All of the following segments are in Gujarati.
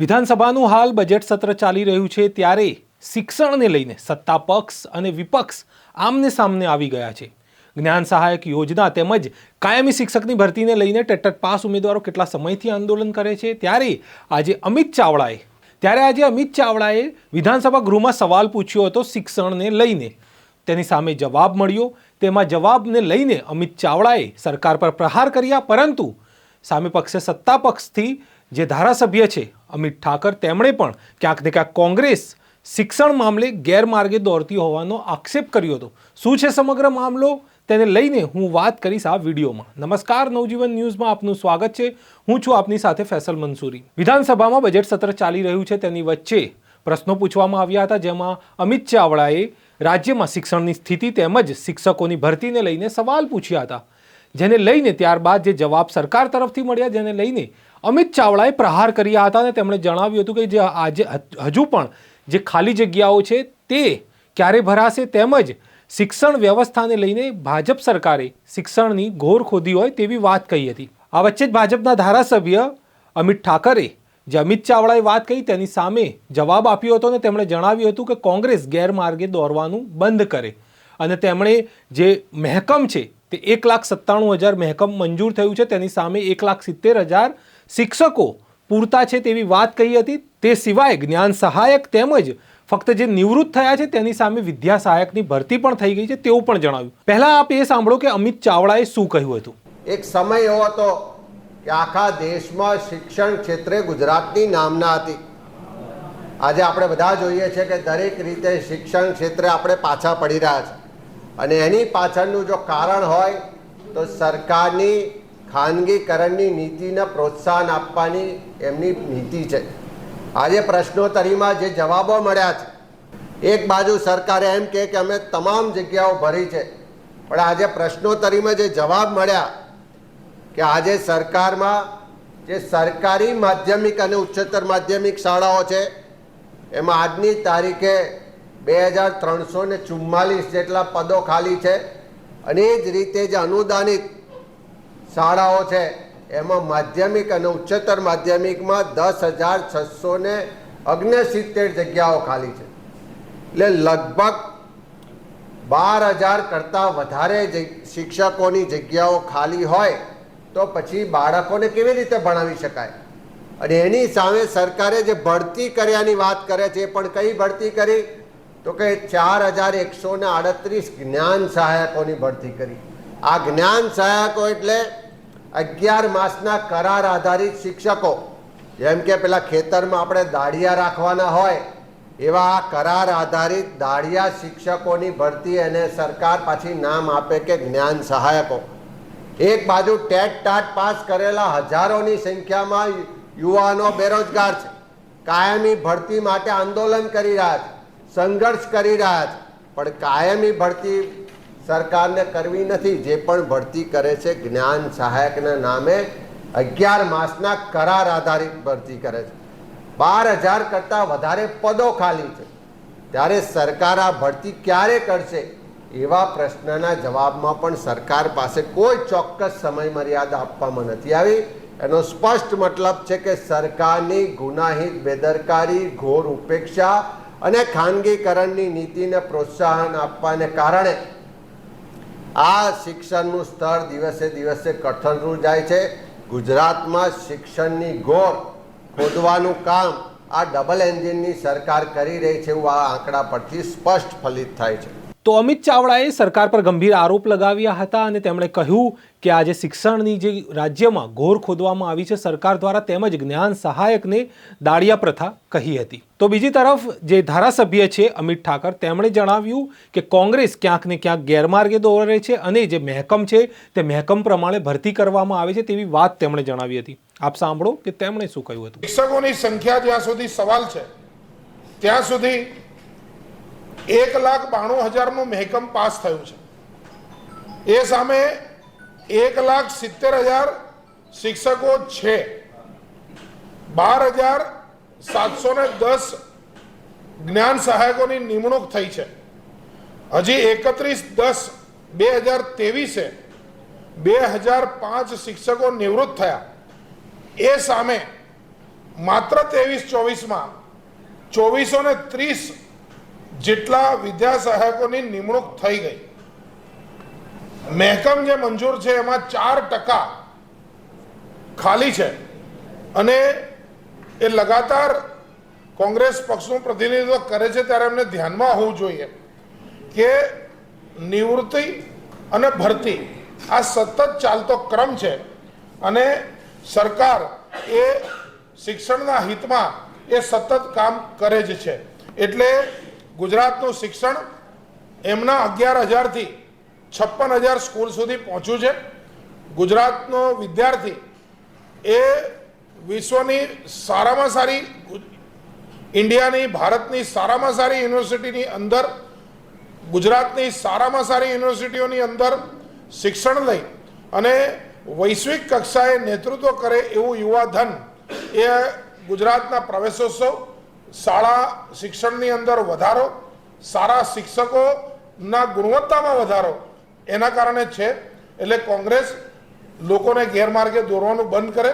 વિધાનસભાનું હાલ બજેટ સત્ર ચાલી રહ્યું છે ત્યારે શિક્ષણને લઈને સત્તા પક્ષ અને વિપક્ષ આમને સામને આવી ગયા છે. જ્ઞાન સહાયક યોજના તેમજ કાયમી શિક્ષકની ભરતીને લઈને ટેટટ પાસ ઉમેદવારો કેટલા સમયથી આંદોલન કરે છે ત્યારે આજે અમિત ચાવડાએ, ત્યારે આજે અમિત ચાવડાએ વિધાનસભા ગૃહમાં સવાલ પૂછ્યો હતો શિક્ષણને લઈને. તેની સામે જવાબ મળ્યો, તેમાં જવાબને લઈને અમિત ચાવડાએ સરકાર પર પ્રહાર કર્યા, પરંતુ સામે પક્ષે સત્તા પક્ષથી જે ધારાસભ્ય છે, અમિત ઠાકર, તેમણે પણ ક્યાંક ને ક્યાંક કોંગ્રેસ શિક્ષણ મામલે ગેરમાર્ગે દોરતી હોવાનો આક્ષેપ કર્યો હતો. શું છે સમગ્ર મામલો? તેને લઈને હું વાત કરીશ આ વિડીયોમાં. નમસ્કાર, નવજીવન ન્યૂઝમાં આપનું સ્વાગત છે. હું છું આપની સાથે ફેસલ મંસૂરી. વિધાનસભામાં બજેટ સત્ર ચાલી રહ્યું છે તેની વચ્ચે પ્રશ્નો પૂછવામાં આવ્યા હતા, જેમાં અમિત ચાવડાએ રાજ્યમાં શિક્ષણની સ્થિતિ તેમજ શિક્ષકોની ભરતીને લઈને સવાલ પૂછ્યા હતા. જેને લઈને ત્યારબાદ જે જવાબ સરકાર તરફથી મળ્યા, જેને લઈને અમિત ચાવડાએ પ્રહાર કર્યા હતા અને તેમણે જણાવ્યું હતું કે જે આજે હજુ પણ જે ખાલી જગ્યાઓ છે તે ક્યારે ભરાશે તેમજ શિક્ષણ વ્યવસ્થાને લઈને ભાજપ સરકારે શિક્ષણની ઘોર ખોદી હોય તેવી વાત કહી હતી. આ વચ્ચે જ ભાજપના ધારાસભ્ય અમિત ઠાકરે જે અમિત ચાવડાએ વાત કહી તેની સામે જવાબ આપ્યો હતો અને તેમણે જણાવ્યું હતું કે કોંગ્રેસ ગેરમાર્ગે દોરવાનું બંધ કરે અને તેમણે જે મહેકમ છે તે એક લાખ સત્તાણું હજાર મહેકમ મંજૂર થયું છે, તેની સામે એક લાખ સિત્તેર હજાર શિક્ષકો પૂરતા છે તેવી વાત કહી હતી. તે સિવાય જ્ઞાન સહાયક તેમજ ફક્ત જે નિવૃત્ત થયા છે, તેની સામે વિદ્યા સહાયકની ભરતી પણ થઈ ગઈ છે તેવું પણ જણાવ્યું. પહેલા આપ એ સાંભળો કે અમિત ચાવડાએ શું કહ્યું હતું? એક સમય એવો હતો કે આખા દેશમાં શિક્ષણ ક્ષેત્રે ગુજરાતની નામના હતી. આજે આપણે બધા જોઈએ છે કે દરેક રીતે શિક્ષણ ક્ષેત્રે આપણે પાછા પડી રહ્યા છે. અને એની પાછળનું જો કારણ હોય, તો સરકારની ખાનગીકરણની નીતિને પ્રોત્સાહન આપવાની એમની નીતિ છે. આજે પ્રશ્નોત્તરીમાં જે જવાબો મળ્યા છે, એક બાજુ સરકારે એમ કહે કે અમે તમામ જગ્યાઓ ભરી છે, પણ આજે પ્રશ્નોત્તરીમાં જે જવાબ મળ્યા કે આજે સરકારમાં જે સરકારી માધ્યમિક અને ઉચ્ચતર માધ્યમિક શાળાઓ છે, એમાં આજની તારીખે બે હજાર ત્રણસો ને ચુમ્માલીસ જેટલા પદો ખાલી છે અને એ જ રીતે જે અનુદાનિત શાળાઓ છે, એમાં માધ્યમિક અને ઉચ્ચતર માધ્યમિકમાં દસ હજાર છસો ને અગ્નસિત્તેર જગ્યાઓ ખાલી છે. એટલે લગભગ બાર હજાર કરતાં વધારે શિક્ષકોની જગ્યાઓ ખાલી હોય તો પછી બાળકોને કેવી રીતે ભણાવી શકાય? અને એની સામે સરકારે જે ભરતી કર્યાની વાત કરે છે, એ પણ કઈ ભરતી કરી? તો કે ચાર હજાર એકસો ને આડત્રીસ જ્ઞાન સહાયકોની ભરતી કરી. આ જ્ઞાન સહાયકો એટલે અગિયાર માસના કરાર આધારિત શિક્ષકો. જેમ કે પેલા ખેતરમાં આપણે દાળિયા રાખવાના હોય, એવા કરાર આધારિત દાળિયા શિક્ષકોની ભરતી અને સરકાર પાછી નામ આપે કે જ્ઞાન સહાયકો. એક બાજુ ટેટ ટાટ પાસ કરેલા હજારોની સંખ્યામાં યુવાનો બેરોજગાર છે. કાયમી ભરતી માટે આંદોલન કરી રહ્યા છે. સંઘર્ષ કરી રહ્યા છે. પણ કાયમી ભરતી સરકારને કરવી નથી. જે પણ ભરતી કરે છે, જ્ઞાન સહાયકના નામે અગિયાર માસના કરાર આધારિત ભરતી કરે છે. બાર હજાર કરતાં વધારે પદો ખાલી છે. ત્યારે સરકાર આ ભરતી ક્યારે કરશે? એવા પ્રશ્નના જવાબમાં પણ સરકાર પાસે કોઈ ચોક્કસ સમય મર્યાદા આપવામાં નથી આવી. એનો સ્પષ્ટ મતલબ છે કે સરકારની ગુનાહિત બેદરકારી, ઘોર ઉપેક્ષા અને ખાનગીકરણની નીતિને પ્રોત્સાહન આપવાને કારણે આ શિક્ષણનું સ્તર દિવસે દિવસે કઠણરું જાય છે. ગુજરાતમાં શિક્ષણની ગોળ ખોદવાનું કામ આ ડબલ એન્જિનની સરકાર કરી રહી છે એવું આ આંકડા પરથી સ્પષ્ટ ફલિત થાય છે. તો અમિત ચાવડાએ સરકાર પર ગંભીર આરોપ લગાવ્યા હતા અને તેમણે કહ્યું કે આજે શિક્ષણની જે રાજ્યમાં ઘોર ખોદવામાં આવી છે, સરકાર દ્વારા તેમજ જ્ઞાન સહાયકને દાળિયા પ્રથા કહી હતી. તો બીજી તરફ જે ધારાસભ્ય છે અમિત ઠાકર, તેમણે જણાવ્યું કે કોંગ્રેસ ક્યાંક ને ક્યાંક ગેરમાર્ગે દોરે છે અને જે મહેકમ છે તે મહેકમ પ્રમાણે ભરતી કરવામાં આવે છે તેવી વાત તેમણે જણાવી હતી. આપ સાંભળો કે તેમણે શું કહ્યું હતું. શિક્ષકોની સંખ્યા જ્યાં સુધી સવાલ છે, ત્યાં સુધી એક લાખ બાણું હજારનું મહેકમ પાસ થયું છે. એ સામે એક લાખ સિત્તેર હજાર શિક્ષકો છે. બાર હજાર સાતસો ને દસ જ્ઞાન સહાયકોની નિમણૂક થઈ છે. હજી એકત્રીસ દસ બે હજાર ત્રેવીસે બે હજાર પાંચ શિક્ષકો નિવૃત્ત થયા. એ સામે માત્ર ત્રેવીસ ચોવીસમાં ચોવીસો ને ત્રીસ જેટલા વિદ્યા સહાયકોની નિમણૂક થઈ ગઈ. મહેકમ જે મંજૂર છે એમાં ચાર ટકા ખાલી છે. અને એ લગાતાર કોંગ્રેસ પક્ષનું પ્રતિનિધિત્વ કરે છે ત્યારે એમને ધ્યાનમાં હોવું જોઈએ કે નિવૃત્તિ અને ભરતી આ સતત ચાલતો ક્રમ છે અને સરકાર એ શિક્ષણના હિતમાં એ સતત કામ કરે જ છે. એટલે ગુજરાતનું શિક્ષણ એમના અગિયાર હજારથી છપ્પન હજાર સ્કૂલ સુધી પહોંચ્યું છે. ગુજરાતનો વિદ્યાર્થી એ વિશ્વની સારામાં સારી ઇન્ડિયાની, ભારતની સારામાં સારી યુનિવર્સિટીની અંદર, ગુજરાતની સારામાં સારી યુનિવર્સિટીઓની અંદર શિક્ષણ લઈ અને વૈશ્વિક કક્ષાએ નેતૃત્વ કરે એવું યુવા ધન એ ગુજરાતના પ્રવેશોત્સવ શાળા શિક્ષણની અંદર વધારો, સારા શિક્ષકોના ગુણવત્તામાં વધારો, એના કારણે છે. એટલે કોંગ્રેસ લોકોને ગેરમાર્ગે દોરવાનું બંધ કરે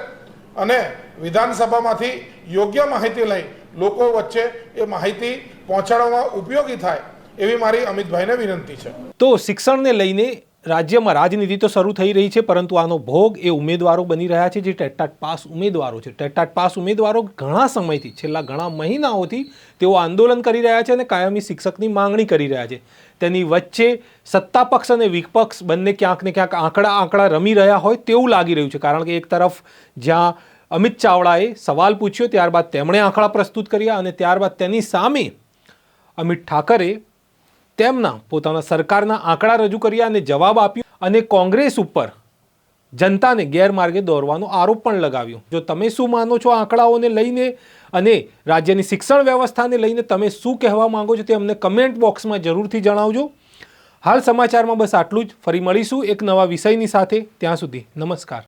અને વિધાનસભામાંથી યોગ્ય માહિતી લઈ લોકો વચ્ચે એ માહિતી પહોંચાડવામાં ઉપયોગી થાય એવી મારી અમિતભાઈને વિનંતી છે. તો શિક્ષણને લઈને રાજ્યમાં રાજનીતિ તો શરૂ થઈ રહી છે, પરંતુ આનો ભોગ એ ઉમેદવારો બની રહ્યા છે, જે ટેટાટ પાસ ઉમેદવારો છે. ટેટાટ પાસ ઉમેદવારો ઘણા સમયથી, છેલ્લા ઘણા મહિનાઓથી તેઓ આંદોલન કરી રહ્યા છે અને કાયમી શિક્ષકની માંગણી કરી રહ્યા છે. તેની વચ્ચે સત્તા પક્ષ અને વિપક્ષ બંને ક્યાંક ને ક્યાંક આંકડા આંકડા રમી રહ્યા હોય તેવું લાગી રહ્યું છે, કારણ કે એક તરફ જ્યાં અમિત ચાવડાએ સવાલ પૂછ્યો, ત્યારબાદ તેમણે આંકડા પ્રસ્તુત કર્યા અને ત્યારબાદ તેની સામે અમિત ઠાકરે તેમના પોતાના સરકારના આંકડા રજૂ કર્યા અને જવાબ આપ્યો અને કોંગ્રેસ ઉપર જનતાને ગેરમાર્ગે દોરવાનો આરોપ પણ લગાવ્યો. જો તમે શું માનો છો આંકડાઓને લઈને અને રાજ્યની શિક્ષણ વ્યવસ્થાને લઈને તમે શું કહેવા માંગો છો તે અમને કમેન્ટ બોક્સમાં જરૂરથી જણાવજો. હાલ સમાચારમાં બસ આટલું જ. ફરી મળીશું એક નવા વિષયની સાથે. ત્યાં સુધી નમસ્કાર.